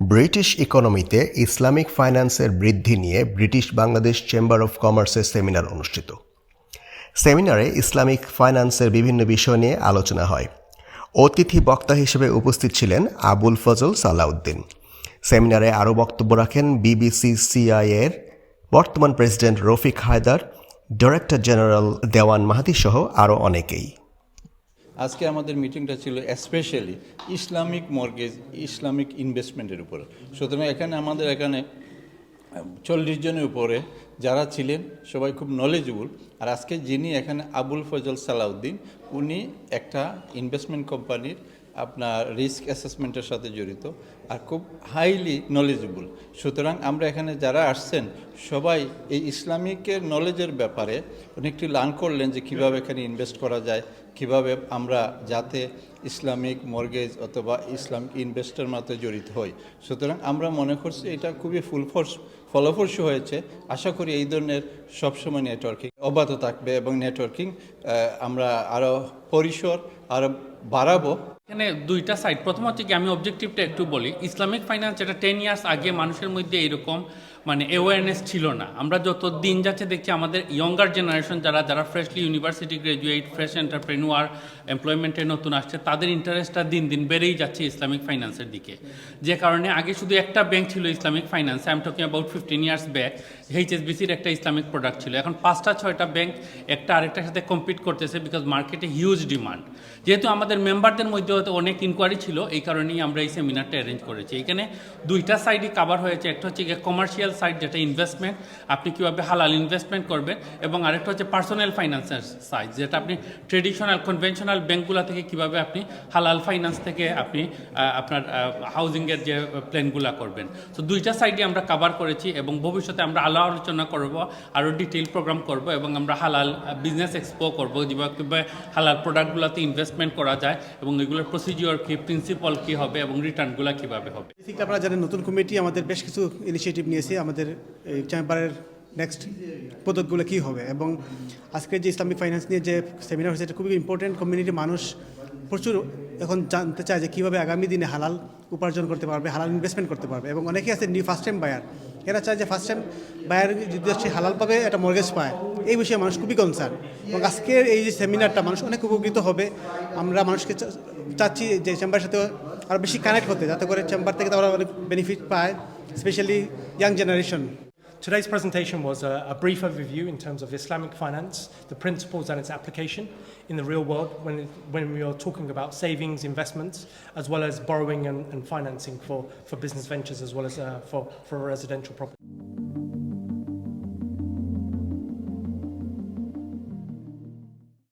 British ইকোনমিতে Islamic ফাইন্যান্সের বৃদ্ধি নিয়ে ব্রিটিশ বাংলাদেশ চেম্বার অফ কমার্সের সেমিনার অনুষ্ঠিত। সেমিনারে ইসলামিক ফাইন্যান্সের বিভিন্ন বিষয় নিয়ে আলোচনা হয়। অতিথি বক্তা হিসেবে উপস্থিত ছিলেন আবুল ফজল সালাউদ্দিন। সেমিনারে আরও বক্তব্য রাখেন বিবিসি সিআইএর বর্তমান president Rafiq Haider director general Dewan Mahati সহ আরও অনেকেই। আজকে আমাদের মিটিংটা ছিল স্পেশালি ইসলামিক মর্গেজ ইসলামিক ইনভেস্টমেন্টের উপরে। সুতরাং এখানে আমাদের এখানে চল্লিশ জনের উপরে যারা ছিলেন, সবাই খুব নলেজেবল আর আজকে যিনি এখানে আবুল ফজল সালাউদ্দিন, উনি একটা ইনভেস্টমেন্ট কোম্পানির আপনার রিস্ক অ্যাসেসমেন্টের সাথে জড়িত আর খুব হাইলি নলেজেবল সুতরাং আমরা এখানে যারা আসছেন, সবাই এই ইসলামিকের নলেজের ব্যাপারে অনেকটি লার্ন করলেন যে কীভাবে এখানে ইনভেস্ট করা যায়, কীভাবে আমরা যাতে ইসলামিক মর্গেজ অথবা ইসলামিক ইনভেস্টের মাত্রে জড়িত হই। সুতরাং আমরা মনে করছি এটা খুবই ফুল ফোর্স ফলপ্রসূ হয়েছে। আশা করি এই ধরনের সবসময় নেটওয়ার্কিং অব্যাহত থাকবে এবং নেটওয়ার্কিং আমরা আরও পরিসর আরও বাড়াবো। এখানে দুইটা সাইড প্রথম হচ্ছে কি, আমি অবজেক্টিভটা একটু বলি। ইসলামিক ফাইন্যান্স এটা টেন ইয়ার্স আগে মানুষের মধ্যে এরকম মানে অ্যাওয়ারনেস ছিল না। আমরা যত দিন যাচ্ছে দেখছি আমাদের ইয়ঙ্গার জেনারেশন যারা যারা freshly university graduate fresh entrepreneur এমপ্লয়মেন্টে নতুন আসছে, তাদের ইন্টারেস্টটা দিন দিন বেড়েই যাচ্ছে ইসলামিক ফাইন্যান্সের দিকে। যে কারণে আগে শুধু একটা ব্যাংক ছিল Islamic finance I am talking about fifteen years back এইচএসবিসির একটা ইসলামিক প্রোডাক্ট ছিল। এখন পাঁচটা, ছয়টা ব্যাংক একটা আরেকটার সাথে কম্পিট করতেছে বিকজ মার্কেটে হিউজ ডিমান্ড যেহেতু আমাদের মেম্বারদের মধ্যে হয়তো অনেক ইনকোয়ারি ছিল, এই কারণেই আমরা এই সেমিনারটা অ্যারেঞ্জ করেছি। এখানে দুইটা সাইডই কাভার হয়েছে। একটা হচ্ছে কমার্শিয়াল সাইড যেটা ইনভেস্টমেন্ট আপনি কীভাবে হালাল ইনভেস্টমেন্ট করবেন এবং আরেকটা হচ্ছে পার্সোনাল ফাইন্যান্সের সাইড যেটা আপনি ট্রেডিশনাল কনভেনশনাল ব্যাঙ্কগুলো থেকে কীভাবে আপনি হালাল ফাইন্যান্স থেকে আপনি আপনার হাউজিংয়ের যে প্ল্যানগুলো করবেন। তো দুইটা সাইডে আমরা কাভার করেছি এবং ভবিষ্যতে আমরা আলো আলোচনা করব আরও ডিটেইল প্রোগ্রাম করব এবং আমরা হালাল বিজনেস এক্সপো করব যেভাবে হালাল প্রোডাক্টগুলোতে ইনভেস্টমেন্ট করা যায় এবং এগুলোর প্রসিজিওর কী প্রিন্সিপাল কী হবে এবং রিটার্নগুলো কীভাবে হবে। আপনারা জানেন, নতুন কমিটি আমাদের বেশ কিছু ইনিশিয়েটিভ নিয়েছে। আমাদের এই চেম্বারের নেক্সট পদকগুলো কী হবে? এবং আজকে যে ইসলামিক ফাইন্যান্স নিয়ে যে সেমিনার হয়েছে, এটা খুবই ইম্পর্টেন্ট কমিউনিটি মানুষ প্রচুর এখন জানতে চায় যে কীভাবে আগামী দিনে হালাল উপার্জন করতে পারবে, হালাল ইনভেস্টমেন্ট করতে পারবে। এবং অনেকেই আছে নিউ ফার্স্ট টাইম বায়ার এরা চায় যে ফার্স্ট টাইম বায়ার যদি সে হালাল পাবে, একটা মর্গেজ পায়। এই বিষয়ে মানুষ খুবই কনসার্ন এবং আজকের এই যে সেমিনারটা মানুষ অনেক উপকৃত হবে। আমরা মানুষকে চাচ্ছি যে চেম্বারের সাথে আরও বেশি কানেক্ট হতে, যাতে করে চেম্বার থেকে তারা অনেক বেনিফিট পায়। especially young generation. Today's presentation was a, a, brief overview in terms of Islamic finance, the principles and its application in the real world when, when we are talking about savings, investments, as well as borrowing and, and financing for, for business ventures as well as uh, for, for residential property.